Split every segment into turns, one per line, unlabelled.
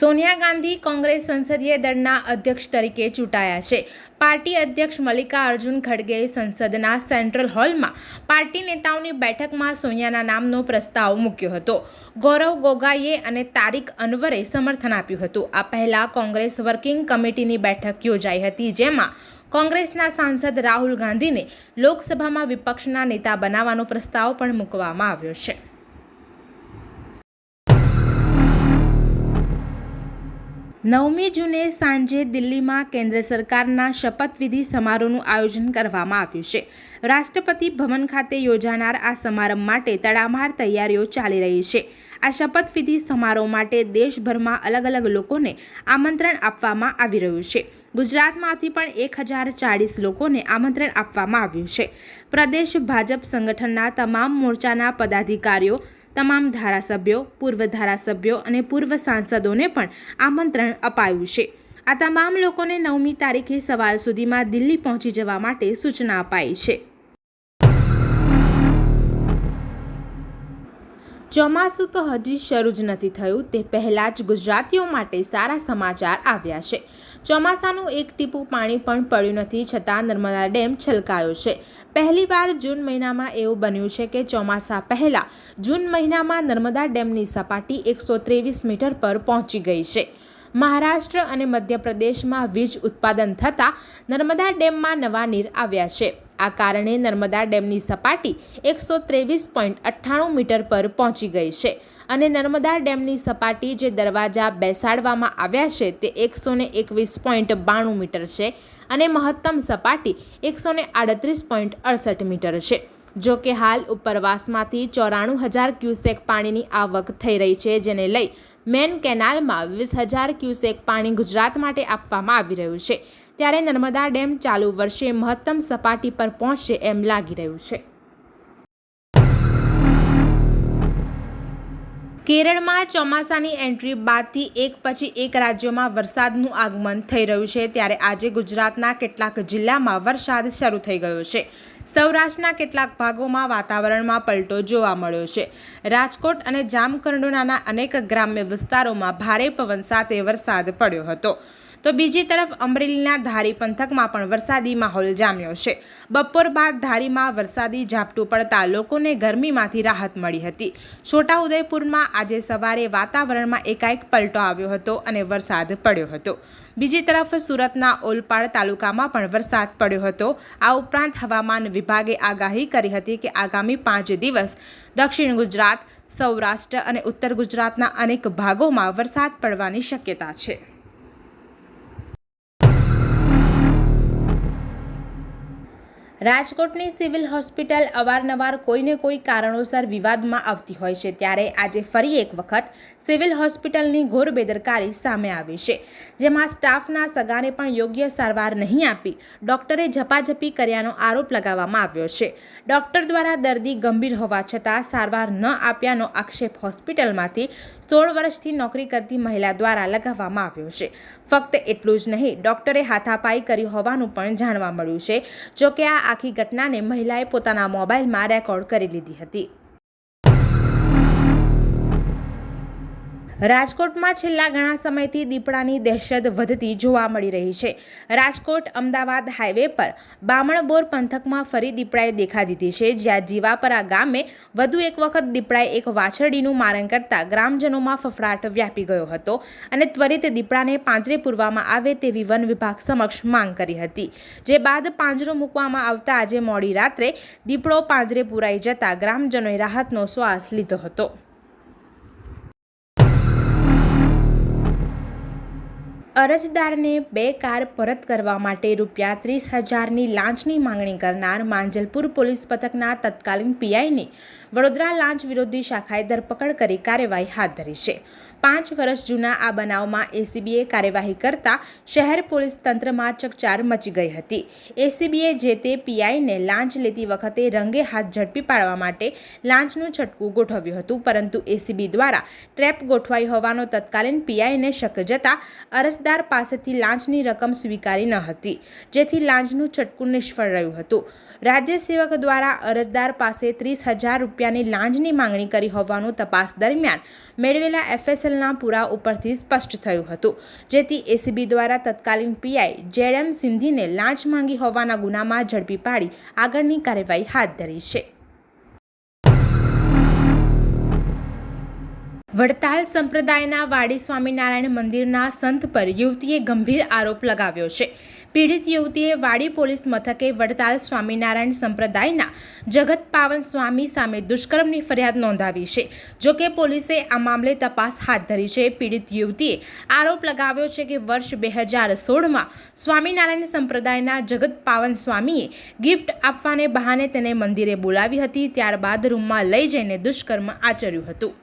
સોનિયા ગાંધી કોંગ્રેસ સંસદીય દળના અધ્યક્ષ તરીકે ચૂંટાયા છે. પાર્ટી અધ્યક્ષ મલ્લિકાર્જુન ખડગેએ સંસદના સેન્ટ્રલ હોલમાં પાર્ટી નેતાઓની બેઠકમાં સોનિયાના નામનો પ્રસ્તાવ મૂક્યો હતો. ગૌરવ ગોગાઈએ અને તારિક અનવરે સમર્થન આપ્યું હતું. આ પહેલા કોંગ્રેસ વર્કિંગ કમિટીની બેઠક યોજાઈ હતી, જેમાં કોંગ્રેસના સાંસદ રાહુલ ગાંધીને લોકસભામાં વિપક્ષના નેતા બનાવવાનો પ્રસ્તાવ પણ મૂકવામાં આવ્યો છે. નવમી જૂને સાંજે દિલ્હીમાં કેન્દ્ર સરકારના શપથવિધિ સમારોહનું આયોજન કરવામાં આવ્યું છે. રાષ્ટ્રપતિ ભવન ખાતે યોજાનાર આ સમારંભ માટે તડામાર તૈયારીઓ ચાલી રહી છે. આ શપથવિધિ સમારોહ માટે દેશભરમાં અલગ અલગ લોકોને આમંત્રણ આપવામાં આવી રહ્યું છે. ગુજરાતમાંથી પણ એક હજાર ચાળીસ લોકોને આમંત્રણ આપવામાં આવ્યું છે. પ્રદેશ ભાજપ સંગઠનના તમામ મોરચાના પદાધિકારીઓ તમામ ધારાસભ્યો, પૂર્વ ધારાસભ્યો અને પૂર્વ સાંસદોને પણ આમંત્રણ અપાયું છે. આ તમામ લોકોને નવમી તારીખે સવાર સુધીમાં દિલ્હી પહોંચી જવા માટે સૂચના અપાઈ છે. ચોમાસું તો હજી શરૂ જ નથી થયું, તે પહેલાં જ ગુજરાતીઓ માટે સારા સમાચાર આવ્યા છે. ચોમાસાનું એક ટીપું પાણી પણ પડ્યું નથી, છતાં નર્મદા ડેમ છલકાયો છે. પહેલીવાર જૂન મહિનામાં એવું બન્યું છે કે ચોમાસા પહેલાં જૂન મહિનામાં નર્મદા ડેમની સપાટી એકસો ત્રેવીસ મીટર પર પહોંચી ગઈ છે. મહારાષ્ટ્ર અને મધ્યપ્રદેશમાં વીજ ઉત્પાદન થતાં નર્મદા ડેમમાં નવા નીર આવ્યા છે. આ કારણે નર્મદા ડેમની સપાટી એકસો ત્રેવીસ પોઈન્ટ અઠ્ઠાણું મીટર પર પહોંચી ગઈ છે અને નર્મદા ડેમની સપાટી જે દરવાજા બેસાડવામાં આવ્યા છે તે એકસો ને એકવીસ પોઈન્ટ બાણું મીટર છે અને મહત્તમ સપાટી એકસો ને આડત્રીસ પોઈન્ટ અડસઠ મીટર છે. જો કે હાલ ઉપરવાસમાંથી ચોરાણું હજાર ક્યુસેક પાણીની આવક થઈ રહી છે, જેને લઈ મેન કેનાલમાં વીસ હજાર ક્યુસેક પાણી ગુજરાત માટે આપવામાં આવી રહ્યું છે. ત્યારે નર્મદા ડેમ ચાલુ વર્ષે મહત્તમ સપાટી પર પહોંચશે એમ લાગી રહ્યું છે. કેરળમાં ચોમાસાની એન્ટ્રી બાદથી એક પછી એક રાજ્યોમાં વરસાદનું આગમન થઈ રહ્યું છે. ત્યારે આજે ગુજરાતના કેટલાક જિલ્લામાં વરસાદ શરૂ થઈ ગયો છે. સૌરાષ્ટ્રના કેટલાક ભાગોમાં વાતાવરણમાં પલટો જોવા મળ્યો છે. રાજકોટ અને જામકંડોનાના અનેક ગ્રામ્ય વિસ્તારોમાં ભારે પવન સાથે વરસાદ પડ્યો હતો. તો બીજી તરફ અમરેલીના ધારી પંથકમાં પણ વરસાદી માહોલ જામ્યો છે. બપોર બાદ ધારીમાં વરસાદી ઝાપટું પડતા લોકોને ગરમીમાંથી રાહત મળી હતી. છોટાઉદેપુરમાં આજે સવારે વાતાવરણમાં એકાએક પલટો આવ્યો હતો અને વરસાદ પડ્યો હતો. બીજી તરફ સુરતના ઓલપાડ તાલુકામાં પણ વરસાદ પડ્યો હતો. આ ઉપરાંત હવામાન વિભાગે આગાહી કરી હતી કે આગામી પાંચ દિવસ દક્ષિણ ગુજરાત, સૌરાષ્ટ્ર અને ઉત્તર ગુજરાતના અનેક ભાગોમાં વરસાદ પડવાની શક્યતા છે. રાજકોટની સિવિલ હોસ્પિટલ અવારનવાર કોઈને કોઈ કારણોસર વિવાદમાં આવતી હોય છે ત્યારે આજે ફરી એક વખત સિવિલ હોસ્પિટલની ઘોર બેદરકારી સામે આવી છે, જેમાં સ્ટાફના સગાને પણ યોગ્ય સારવાર નહીં આપી ડોક્ટરે ઝપાઝપી કર્યાનો આરોપ લગાવવામાં આવ્યો છે. ડોક્ટર દ્વારા દર્દી ગંભીર હોવા છતાં સારવાર ન આપ્યાનો આક્ષેપ હોસ્પિટલમાંથી સોળ વર્ષથી નોકરી કરતી મહિલા દ્વારા લગાવવામાં આવ્યો છે. ફક્ત એટલું જ નહીં, ડોક્ટરે હાથાપાઈ કરી હોવાનું પણ જાણવા મળ્યું છે. જોકે આ આખી ઘટનાને મહિલાએ પોતાના મોબાઈલમાં રેકોર્ડ કરી લીધી હતી. રાજકોટમાં છેલ્લા ઘણા સમયથી દીપડાની દહેશત વધતી જોવા મળી રહી છે. રાજકોટ અમદાવાદ હાઈવે પર બામણબોર પંથકમાં ફરી દીપડાએ દેખા દીધી છે. જ્યાં જીવાપરા ગામે વધુ એક વખત દીપડાએ એક વાછરડીનું મારણ કરતા ગ્રામજનોમાં ફફડાટ વ્યાપી ગયો હતો અને ત્વરિત દીપડાને પાંજરે પૂરવામાં આવે તેવી વન વિભાગ સમક્ષ માંગ કરી હતી. જે બાદ પાંજરો મૂકવામાં આવતા આજે મોડી રાત્રે દીપડો પાંજરે પૂરાઈ જતા ગ્રામજનોએ રાહતનો શ્વાસ લીધો હતો. અરજદારને બે કાર પરત કરવા માટે રૂપિયા ત્રીસ હજારની લાંચની માંગણી કરનાર માંજલપુર પોલીસ પથકના તત્કાલીન પીઆઈની વડોદરા લાંચ વિરોધી શાખાએ ધરપકડ કરી કાર્યવાહી હાથ ધરી છે. પાંચ વર્ષ જૂના આ બનાવમાં એસીબીએ કાર્યવાહી કરતા શહેર પોલીસ તંત્રમાં ચકચાર મચી ગઈ હતી. એસીબીએ જે તે પીઆઈને લાંચ લેતી વખતે રંગે હાથ ઝડપી પાડવા માટે લાંચનું છટકું ગોઠવ્યું હતું, પરંતુ એસીબી દ્વારા ટ્રેપ ગોઠવાઈ હોવાનો તત્કાલીન પીઆઈને શક જતા અરજદાર પાસેથી લાંચની રકમ સ્વીકારી ન હતી, જેથી લાંચનું છટકું નિષ્ફળ રહ્યું હતું. રાજ્ય સેવક દ્વારા અરજદાર પાસે ત્રીસ હજાર રૂપિયા રૂપિયાની લાંચની માંગણી કરી હોવાનું તપાસ દરમિયાન મેળવેલા એફએસએલના પુરા ઉપરથી સ્પષ્ટ થયું હતું. જેથી એસીબી દ્વારા તત્કાલીન પીઆઈ જેડએમ સિંધીને લાંચ માંગી હોવાના ગુનામાં ઝડપી પાડી આગળની કાર્યવાહી હાથ ધરી છે. વડતાલ સંપ્રદાયના વાડી સ્વામિનારાયણ મંદિરના સંત પર યુવતીએ ગંભીર આરોપ લગાવ્યો છે. પીડિત યુવતીએ વાડી પોલીસ મથકે વડતાલ સ્વામિનારાયણ સંપ્રદાયના જગત પાવન સ્વામી સામે દુષ્કર્મની ફરિયાદ નોંધાવી છે. જોકે પોલીસે આ મામલે તપાસ હાથ ધરી છે. પીડિત યુવતીએ આરોપ લગાવ્યો છે કે વર્ષ બે હજાર સોળમાં સ્વામિનારાયણ સંપ્રદાયના જગત પાવન સ્વામીએ ગિફ્ટ આપવાને બહાને તેને મંદિરે બોલાવી હતી. ત્યારબાદ રૂમમાં લઈ જઈને દુષ્કર્મ આચર્યું હતું.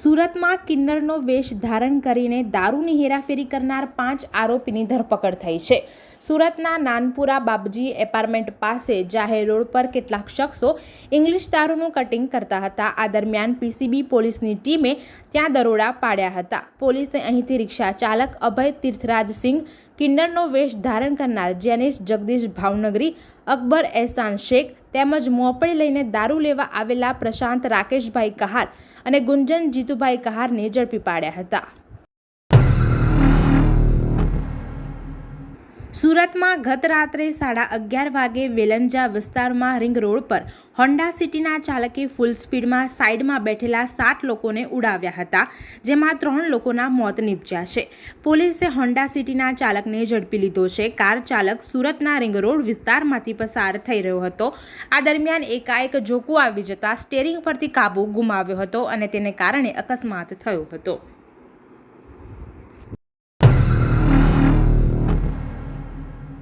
સુરતમાં કિન્નરનો વેશ ધારણ કરીને દારૂની હેરાફેરી કરનાર પાંચ આરોપીની ધરપકડ થઈ છે. સુરતના નાનપુરા બાબજી એપાર્ટમેન્ટ પાસે જાહેર રોડ પર કેટલાક શખ્સો ઇંગ્લિશ દારૂનું કટિંગ કરતા હતા. આ દરમિયાન પીસીબી પોલીસની ટીમે ત્યાં દરોડા પાડ્યા હતા. પોલીસે અહીંથી રિક્ષા ચાલક અભય તીર્થરાજસિંહ કિન્નરનો વેશ ધારણ કરનાર જેનિસ જગદીશ ભાવનગરી, અકબર એહસાન શેખ તેમજ મોપડી લઈને દારૂ લેવા આવેલા પ્રશાંત રાકેશભાઈ કહાર અને ગુંજન જીતુભાઈ કહારને ઝડપી પાડ્યા હતા. સુરતમાં ગત રાત્રે સાડા અગિયાર વાગે વેલંજા વિસ્તારમાં રિંગ રોડ પર હોન્ડા સિટીના ચાલકે ફૂલ સ્પીડમાં સાઈડમાં બેઠેલા સાત લોકોને ઉડાવ્યા હતા, જેમાં ત્રણ લોકોના મોત નીપજ્યા છે. પોલીસે હોન્ડા સિટીના ચાલકને ઝડપી લીધો છે. કાર ચાલક સુરતના રિંગ રોડ વિસ્તારમાંથી પસાર થઈ રહ્યો હતો. આ દરમિયાન એકાએક જોકું આવી જતા સ્ટેરિંગ પરથી કાબુ ગુમાવ્યો હતો અને તેને કારણે અકસ્માત થયો હતો.